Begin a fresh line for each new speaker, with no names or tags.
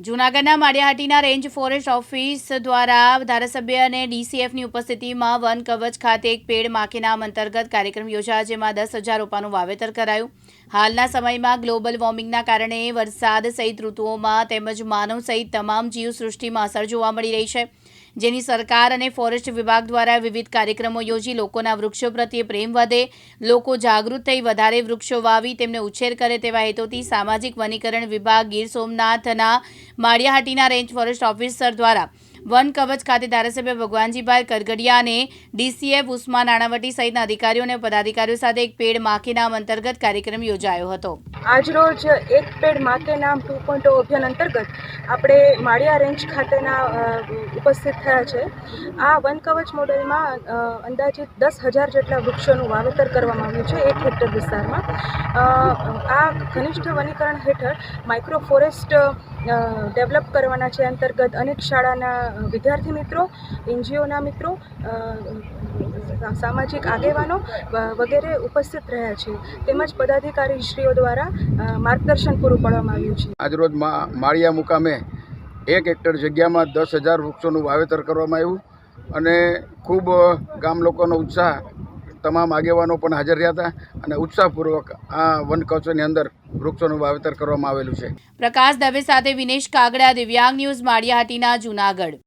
જૂનાગઢના Maliya Hatina range forest office દ્વારા ધારાસભ્ય અને ડીસીએફની ઉપસ્થિતિમાં વન કવચ ખાતે એક પેડ માખે નામ અંતર્ગત કાર્યક્રમ યોજાયો, જેમાં દસ હજાર રોપાનું વાવેતર કરાયું. હાલના સમયમાં ગ્લોબલ વોર્મિંગના કારણે વરસાદ સહિત ઋતુઓમાં તેમજ માનવ સહિત તમામ જીવસૃષ્ટિમાં અસર જોવા મળી રહી છે. જેની સરકાર અને ફોરેસ્ટ વિભાગ દ્વારા વિવિધ કાર્યક્રમો યોજી લોકોના વૃક્ષો પ્રત્યે પ્રેમ વધે, લોકો જાગૃત થઈ વધારે વૃક્ષો વાવી, તેમને ઉછેર કરે તેવા હેતુથી સામાજિક વનીકરણ વિભાગ ગીર સોમનાથના માળિયાહાટીના રેન્જ ફોરેસ્ટ ઓફિસર દ્વારા વન કવચ ખાતે ધારાસભ્ય ભગવાનજીભાઈ કરગડિયા અને ડીસીએફ ઉસ્મા નાણાવટી સહિતના અધિકારીઓ અને પદાધિકારીઓ સાથે એક પેડ માખી નામ અંતર્ગત કાર્યક્રમ યોજાયો હતો.
આજરોજ એક પેડ માખે નામ ટુ પોઈન્ટ અભિયાન અંતર્ગત આપણે માળિયા રેન્જ ખાતેના ઉપસ્થિત થયા છે. આ વન કવચ મોડેલમાં અંદાજિત દસ હજાર જેટલા વૃક્ષોનું વાવેતર કરવામાં આવ્યું છે એક હેક્ટર વિસ્તારમાં. આ ઘનિષ્ઠ વનીકરણ હેઠળ માઇક્રો ફોરેસ્ટ ડેવલપ કરવાના છે અંતર્ગત અનેક શાળાના વિદ્યાર્થી મિત્રો એનજીઓના મિત્રો સામાજિક આગેવાનો વગેરે ઉપસ્થિત રહ્યા છે. તેમજ પદાધિકારીશ્રીઓ દ્વારા માર્ગદર્શન પૂરું પાડવામાં આવ્યું છે.
આજરોજ મા માળિયા મુકામે એક હેક્ટર જગ્યામાં દસ હજાર વૃક્ષોનું વાવેતર કરવામાં આવ્યું અને ખૂબ ગામ લોકોનો ઉત્સાહ તમામ આગેવાનો પણ હાજર રહ્યા હતા અને ઉત્સાહપૂર્વક આ વન કવચની અંદર વૃક્ષોનું વાવેતર કરવામાં આવેલું છે.
પ્રકાશ દવે સાથે વિનેશ કાગડા દિવ્યાંગ ન્યૂઝ માળિયાહાટીના જૂનાગઢ.